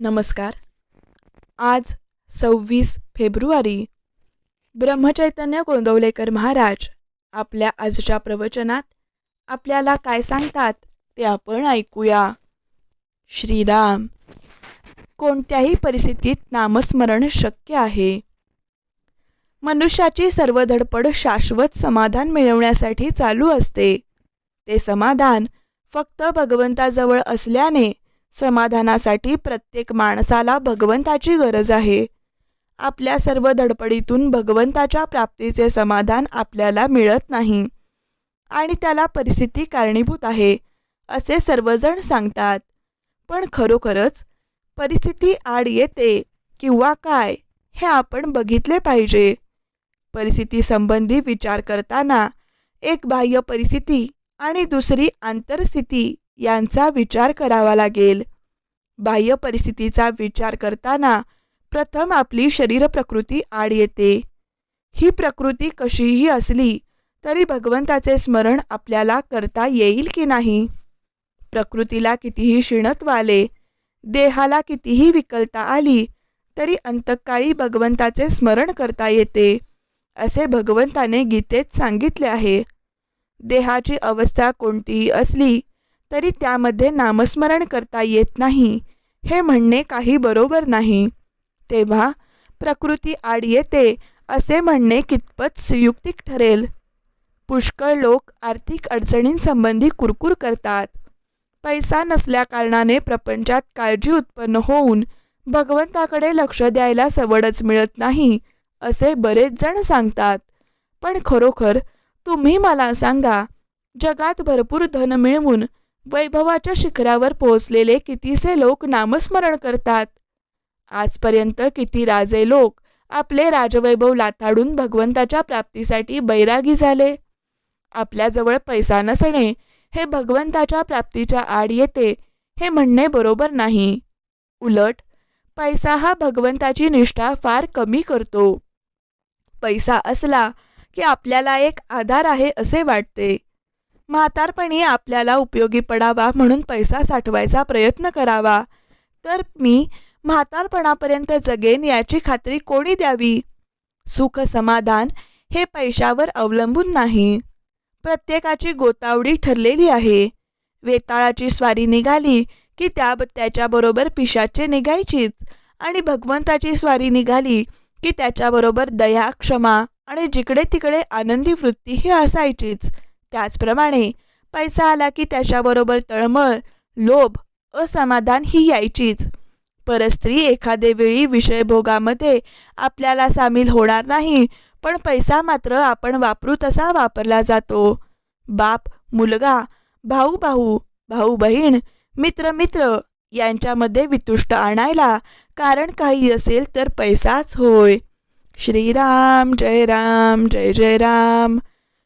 नमस्कार. आज सव्वीस फेब्रुवारी ब्रह्मचैतन्य गोंदवलेकर महाराज आपल्या आजच्या प्रवचनात आपल्याला काय सांगतात ते आपण ऐकूया. श्रीराम कोणत्याही परिस्थितीत नामस्मरण शक्य आहे. मनुष्याची सर्व धडपड शाश्वत समाधान मिळवण्यासाठी चालू असते. ते समाधान फक्त भगवंताजवळ असल्याने समाधानासाठी प्रत्येक माणसाला भगवंताची गरज आहे. आपल्या सर्व धडपडीतून भगवंताच्या प्राप्तीचे समाधान आपल्याला मिळत नाही आणि त्याला परिस्थिती कारणीभूत आहे असे सर्वजण सांगतात. पण खरोखरच परिस्थिती आड येते किंवा काय हे आपण बघितले पाहिजे. परिस्थितीसंबंधी विचार करताना एक बाह्य परिस्थिती आणि दुसरी आंतरस्थिती यांचा विचार करावा लागेल. बाह्य परिस्थितीचा विचार करताना प्रथम आपली शरीर प्रकृती आड येते. ही प्रकृती कशीही असली तरी भगवंताचे स्मरण आपल्याला करता येईल की नाही? प्रकृतीला कितीही क्षीणत्व आले देहाला कितीही विकलता आली तरी अंतकाळी भगवंताचे स्मरण करता येते असे भगवंताने गीतेत सांगितले आहे. देहाची अवस्था कोणतीही असली तरी त्यामध्ये नामस्मरण करता येत नाही. हे म्हणणे काही बरोबर नाही. तेव्हा प्रकृती आड येते असे म्हणणे कितपत सुयुक्तिक ठरेल. पुष्कळ लोक आर्थिक अडचणींसंबंधी कुरकुर करतात. पैसा नसल्याकारणाने प्रपंचात काळजी उत्पन्न होऊन भगवंताकडे लक्ष द्यायला सवडच मिळत नाही असे बरेच जण सांगतात. पण खरोखर तुम्ही मला सांगा जगात भरपूर धन मिळवून वैभवाच्या शिखरावर पोहोचलेले कितीसे लोक नामस्मरण करतात. आजपर्यंत किती राजे लोक आपले राजवैभव लाथाडून भगवंताच्या प्राप्तीसाठी बैरागी झाले. आपल्याजवळ पैसा नसणे हे भगवंताच्या प्राप्तीच्या आड येते हे म्हणणे बरोबर नाही. उलट पैसा हा भगवंताची निष्ठा फार कमी करतो. पैसा असला की आपल्याला एक आधार आहे असे वाटते. म्हातारपणी आपल्याला उपयोगी पडावा म्हणून पैसा साठवायचा प्रयत्न करावा. तर मी म्हातारपणापर्यंत जगेन याची खात्री कोणी द्यावी? सुख समाधान हे पैशावर अवलंबून नाही. प्रत्येकाची गोतावडी ठरलेली आहे. वेताळाची स्वारी निघाली की त्या त्याच्याबरोबर पिशाचे निघायचीच आणि भगवंताची स्वारी निघाली की त्याच्याबरोबर दया क्षमा आणि जिकडे तिकडे आनंदी वृत्तीही असायचीच. त्याचप्रमाणे पैसा आला की त्याच्याबरोबर तळमळ लोभ असमाधान ही यायचीच. परस्त्री एखादे वेळी विषयभोगामध्ये आपल्याला सामील होणार नाही पण पैसा मात्र आपण वापरू तसा वापरला जातो. बाप मुलगा भाऊ भाऊ भाऊ बहीण मित्र मित्र यांच्यामध्ये वितुष्ट आणायला कारण काही असेल तर पैसाच होय. श्रीराम जय राम जय जय राम.